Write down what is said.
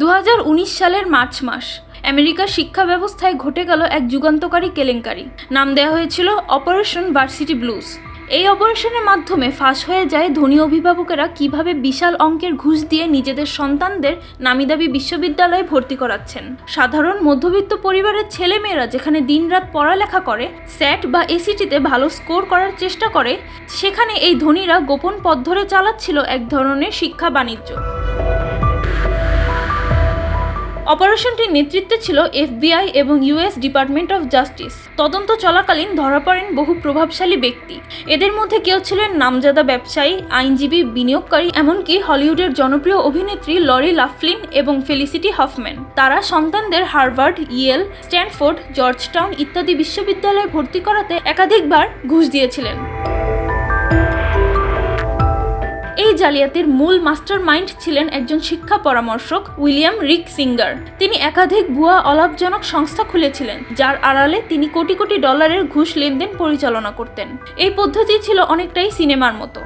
দু হাজার উনিশ সালের মার্চ মাস, আমেরিকার শিক্ষা ব্যবস্থায় ঘটে গেল এক যুগান্তকারী কেলেঙ্কারি। নাম দেওয়া হয়েছিল অপারেশন ভার্সিটি ব্লুজ। এই অপারেশনের মাধ্যমে ফাঁস হয়ে যায় ধনী অভিভাবকেরা কীভাবে বিশাল অঙ্কের ঘুষ দিয়ে নিজেদের সন্তানদের নামিদাবি বিশ্ববিদ্যালয়ে ভর্তি করাচ্ছেন। সাধারণ মধ্যবিত্ত পরিবারের ছেলেমেয়েরা যেখানে দিনরাত পড়ালেখা করে, স্যাট বা এসিটিতে ভালো স্কোর করার চেষ্টা করে, সেখানে এই ধনীরা গোপন পথ ধরে চালাচ্ছিল এক ধরনের শিক্ষা বাণিজ্য। অপারেশনটির নেতৃত্বে ছিল এফবিআই এবং ইউএস ডিপার্টমেন্ট অফ জাস্টিস। তদন্ত চলাকালীন ধরা পড়েন বহু প্রভাবশালী ব্যক্তি। এদের মধ্যে কেউ ছিলেন নামজাদা ব্যবসায়ী, আইনজীবী, বিনিয়োগকারী, এমনকি হলিউডের জনপ্রিয় অভিনেত্রী লরি লাফলিন এবং ফেলিসিটি হফম্যান। তারা সন্তানদের হার্ভার্ড, ইয়েল, স্ট্যানফোর্ড, জর্জটাউন ইত্যাদি বিশ্ববিদ্যালয়ে ভর্তি করাতে একাধিকবার ঘুষ দিয়েছিলেন। জালিয়াতির মূল মাস্টার মাইন্ড ছিলেন একজন শিক্ষা পরামর্শক উইলিয়াম রিক সিঙ্গার তিনি একাধিক ভুয়া অলাভজনক সংস্থা খুলেছিলেন, যার আড়ালে তিনি কোটি কোটি ডলারের ঘুষ লেনদেন পরিচালনা করতেন। এই পদ্ধতি ছিল অনেকটাই সিনেমার মতো।